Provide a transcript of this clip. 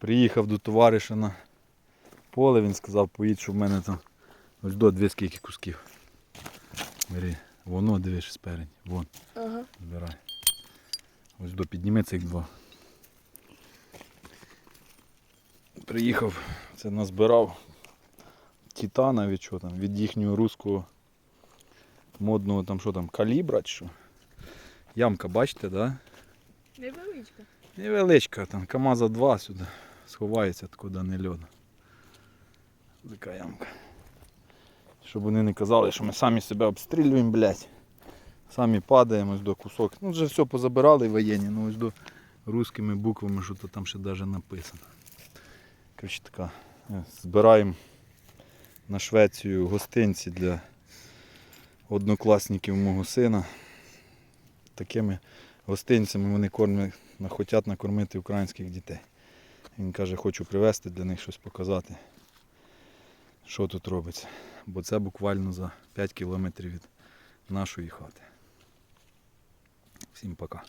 Приїхав до товариша на поле, він сказав, поїдь, що в мене там ось до дві скільки кусків. Бери, воно дивиш спереді, вон, Ага. збирай. Ось до підніми цих два. Приїхав, це назбирав титана від що там, від їхнього руського модного там що там, калібра чи що. Ямка, бачите, так? Да? Невеличка. Невеличка, там КАМАЗа 2 сюди сховається, куди не льоду. Така ямка. Щоб вони не казали, що ми самі себе обстрілюємо, блядь. Самі падаємо ось до кусок. Ну вже все позабирали воєнні, ну ось до русскими буквами, що то там ще навіть написано. Коротше така. е, Збираємо на Швецію гостинці для однокласників мого сина. Такими гостинцями вони кормять, хочуть накормити українських дітей. Він каже, хочу привезти для них щось показати, що тут робиться. Бо це буквально за 5 кілометрів від нашої хати. Всім пока.